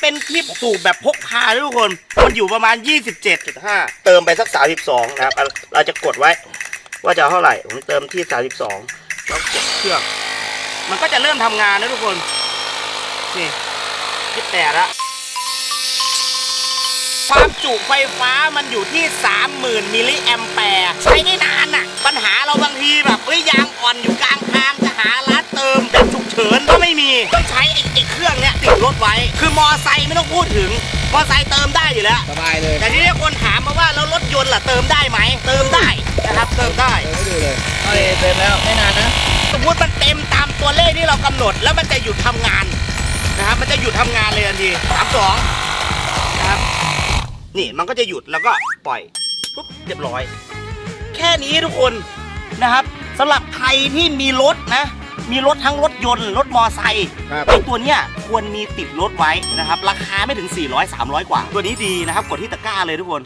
เป็นที่สูบแบบพกพาด้วยทุกคน มันอยู่ประมาณ 27.5 เติมไปสัก 32 นะครับ เราเราจะกดไว้ ว่าจะเอาเท่าไหร่ ผมเติมที่ 32 แล้วกดเครื่อง มันก็จะเริ่มทำงานนะทุกคน นี่ยี่แปดละความจุไฟฟ้ามันอยู่ที่ 30,000 มิลลิแอมแปร์ ใช้ได้นานน่ะปัญหาเราบางทีแบบเฮ้ยยางอ่อนอยู่กลางทางจะหาร้านเติมแบบฉุกเฉินก็ไม่มี ต้องใช้ไอ้ไอ้เครื่องเนี้ยติดร ถไว้ คือมอไซค์ไม่ต้องพูดถึง มอไซค์เติมได้อยู่แล้ว สบายเลยแต่ทีนี้คนถามมาว่าแล้วรถยนต์ล่ะเติมได้ไหม เติมได้นะครับเติมได้ เติมให้ดูเลยเอาเลยเติมแล้วไม่นานนะสมมติมันเต็มตามตัวเลขที่เรากำหนด แล้วมันจะหยุดทำงานนะครับ มันจะหยุดทำงานเลยทันทีสามสองนะครับ นี่มันก็จะหยุดแล้วก็ปล่อยปุ๊บเรียบร้อย แค่นี้ทุกคนนะครับสำหรับใครที่มีรถนะ มีรถทั้งรถยนต์ รถมอไซค์ครับ ไอตัวเนี้ยควรมีติดรถไว้นะครับ ราคาไม่ถึง 400 300 กว่า ตัวนี้ดีนะครับ กดที่ตะกร้าเลยทุกคน